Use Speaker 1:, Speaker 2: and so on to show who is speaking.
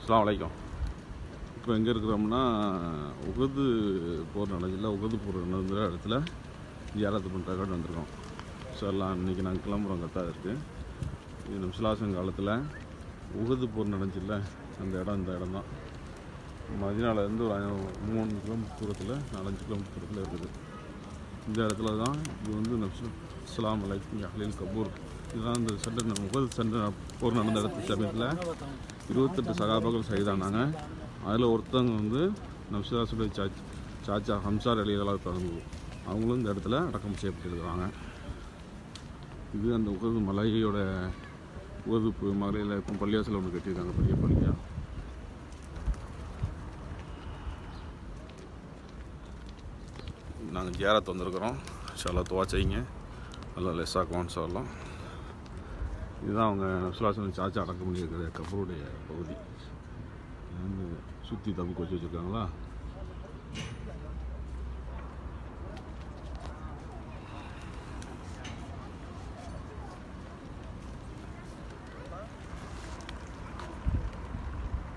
Speaker 1: அஸ்ஸலாமு வலைக்கம். இப்போ எங்கே இருக்கிறோம்னா உகது போர் நடந்துல உகது போர் நடந்த இடத்துல ஜியாரத்து பண்ணுறதுக்காக வந்திருக்கோம். ஸோ எல்லாம் இன்றைக்கி நாங்கள் கிளம்புறோம் கரெக்டாக இருக்குது இது சிலாசன் காலத்தில் உகது போர் நடந்துச்சுல்ல அந்த இடம் இந்த இடம் தான் மதினாலேருந்து ஒரு மூணு கிலோமீட்டர் தூரத்தில் நாலஞ்சு கிலோமீட்டர் தூரத்தில் இருக்குது. இந்த இடத்துல தான் இது வந்து நப்சுல் இஸ்லாம் அலைக்கும் அஹ்லீல் கபூர். இதுதான் இந்த சண்டை முகது முகல் சண்டை போர் நடந்த இடத்து சமயத்தில் இருபத்தெட்டு சகாபாக்கள் சைதானாங்க அதில் ஒருத்தவங்க வந்து நப்சுல்லாசுடைய சாச் சாச்சா ஹம்சார் அலிகளாக பிறந்தது அவங்களும் இந்த இடத்துல அடக்கம் செய்யப்பட்டிருக்கிறாங்க. இது அந்த உகது மலையோட உகது மலையில் இப்போ பள்ளியாசில் ஒன்று கட்டியிருக்காங்க பெரிய பள்ளியாக நாங்கள் ஜியாரத் வந்திருக்கிறோம். சில துவா நல்லா நல்லா லெஸ்ஸாக்குவான்னு சொல்லலாம். இதுதான் அவங்க நப்சுலாசன் சாச்சா அடக்க முடியிருக்கிற கபருடைய பகுதி. சுற்றி தப்பு வச்சு வச்சுருக்காங்களா?